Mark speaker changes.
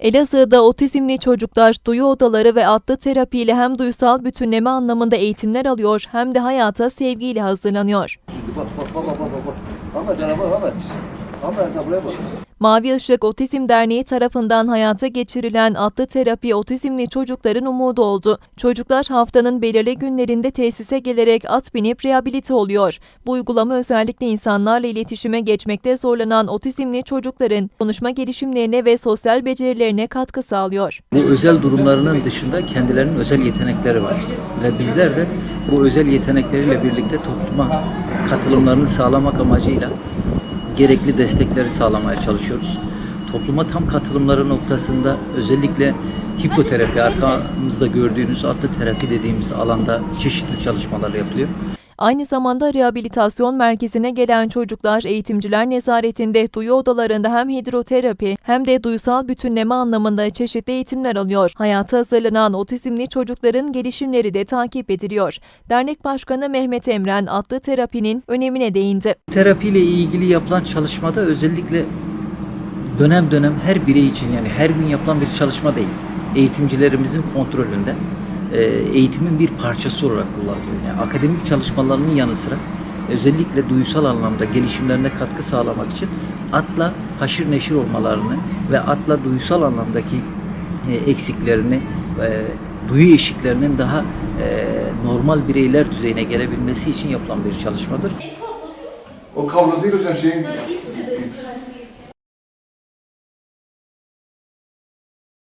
Speaker 1: Elazığ'da otizmli çocuklar duyu odaları ve atlı terapiyle hem duysal bütünleme anlamında eğitimler alıyor hem de hayata sevgiyle hazırlanıyor.
Speaker 2: Bak bak bak bak bak bak. Ahmet cana bak Ahmet.
Speaker 1: Mavi Işık Otizm Derneği tarafından hayata geçirilen atlı terapi otizmli çocukların umudu oldu. Çocuklar haftanın belirli günlerinde tesise gelerek at binip rehabilite oluyor. Bu uygulama özellikle insanlarla iletişime geçmekte zorlanan otizmli çocukların konuşma gelişimlerine ve sosyal becerilerine katkı sağlıyor.
Speaker 3: Bu özel durumlarının dışında kendilerinin özel yetenekleri var. Ve bizler de bu özel yetenekleriyle birlikte topluma katılımlarını sağlamak amacıyla gerekli destekleri sağlamaya çalışıyoruz. Topluma tam katılımları noktasında özellikle hipoterapi, arkamızda gördüğünüz atlı terapi dediğimiz alanda çeşitli çalışmalar yapılıyor.
Speaker 1: Aynı zamanda rehabilitasyon merkezine gelen çocuklar eğitimciler nezaretinde duyu odalarında hem hidroterapi hem de duysal bütünleme anlamında çeşitli eğitimler alıyor. Hayata hazırlanan otizmli çocukların gelişimleri de takip ediliyor. Dernek Başkanı Mehmet Emren atlı terapinin önemine değindi.
Speaker 3: Terapiyle ilgili yapılan çalışmada özellikle dönem dönem her birey için yani her gün yapılan bir çalışma değil. Eğitimcilerimizin kontrolünde e, eğitimin bir parçası olarak kullanılıyor. Yani akademik çalışmalarının yanı sıra özellikle duysal anlamda gelişimlerine katkı sağlamak için atla haşır neşir olmalarını ve atla duysal anlamdaki e, eksiklerini e, duyu eşiklerinin daha e, normal bireyler düzeyine gelebilmesi için yapılan bir çalışmadır.
Speaker 2: O kablo değil hocam şeyin